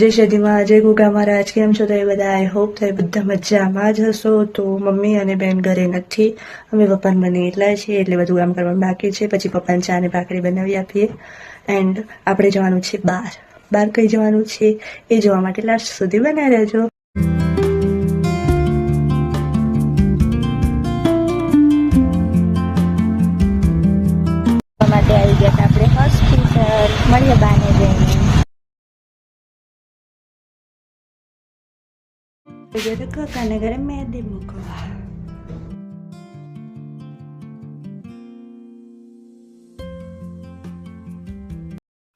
જય સદીમાં જય ગુગા મહારાજ, કેમ છો તો એ બધા? આઈ હોપ તો એ બધા મજામાં જ હશો. તો મમ્મી અને બેન ઘરે નથી. અમે પપ્પાને બને એટલા છીએ, એટલે બધું કામ કરવાનું બાકી છે. પછી પપ્પાને ચા અને ભાખરી બનાવી આપીએ. એન્ડ આપણે જવાનું છે બહાર બહાર કઈ જવાનું છે? એ જોવા માટે લાસ્ટ સુધી બનાવી રહેજો. માટે આવી ગયા આપણે હોસ્પિટલ મળીએ બાને જઈને કાકાને ઘરે મહેંદી મૂકવા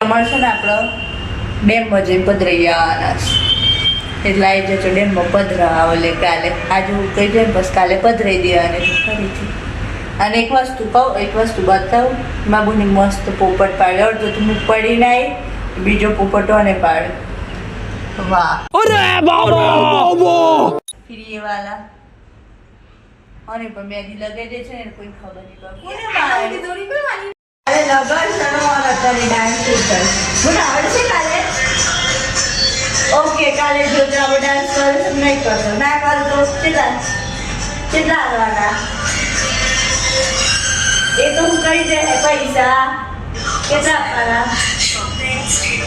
મળશે ને આપણો ડેમમાં જઈ પધરાઈ આવવાના છે. એટલે આવી જજો ડેમમાં પધરાવા ઓલે કાલે. આજે હું કહી જાય બસ કાલે પધરાઈ દેવાની. ફરીથી અને એક વસ્તુ કહું એક વસ્તુ બતાવું. માગુની મસ્ત પોપટ પાડ્યો અડધો તો હું પડી નાઈ બીજો ને પાડ્યો વાહ ફિરી એ વાલા. અને પણ મેદી લગાઈ દે છે ને કોઈ ખબર નહીં પડે. કોને પાડે? અરે લગન સણોવાળા અત્યારે ડાન્સ શીખર મને આવડશે કાલે? ઓકે કાલે જો આપણે ડાન્સ કરીશું નહીં કરતો ના કરું તો કેટલા કેટલા આવવાના? એ તો હું કહી દે પૈસા. કેટલા આપવાના?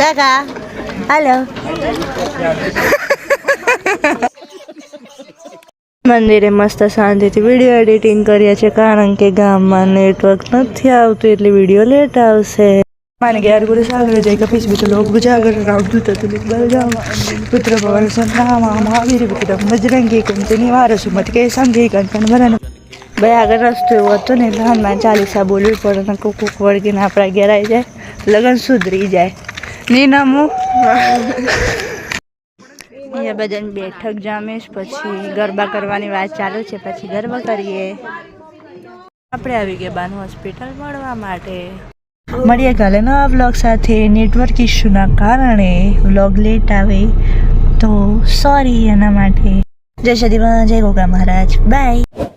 કાકા હાલો. મંદિરે મસ્ત શાંતિથી વીડિયો એડિટિંગ કરીએ છીએ કારણ કે ગામમાં નેટવર્ક નથી આવતું એટલે વીડિયો લેટ આવશે. માને ગયા ગુરુ સાગર જય કપીશ બીજું લોક ગુજાગર રાઉન્ડ દૂત તુલિક બલજામ પુત્ર પવન સંરામા મહાવીર વિક્રમ બજરંગી કંચની વારસુ મત કે સંગી કંકણ વરણ ભાઈ આગળ રસ્તો એવો હતો ને એટલે હનુમાન ચાલીસા બોલવી પડે ને કોક કોક વળગીને આપણા ઘેર આવી જાય લગ્ન સુધરી જાય. ની નમું અહીંયા બધાને બેઠક જામીશ પછી ગરબા કરવાની વાત ચાલુ છે પછી ગરબા કરીએ. આપણે આવી ગયા બાન હોસ્પિટલ મળવા માટે. મળીએ કાલે નવા બ્લોગ સાથે. નેટવર્ક ઇશ્યુના કારણે વ્લોગ લેટ આવે. તો સોરી એના માટે. જય સદીમાં જય ગોગા મહારાજ. બાય.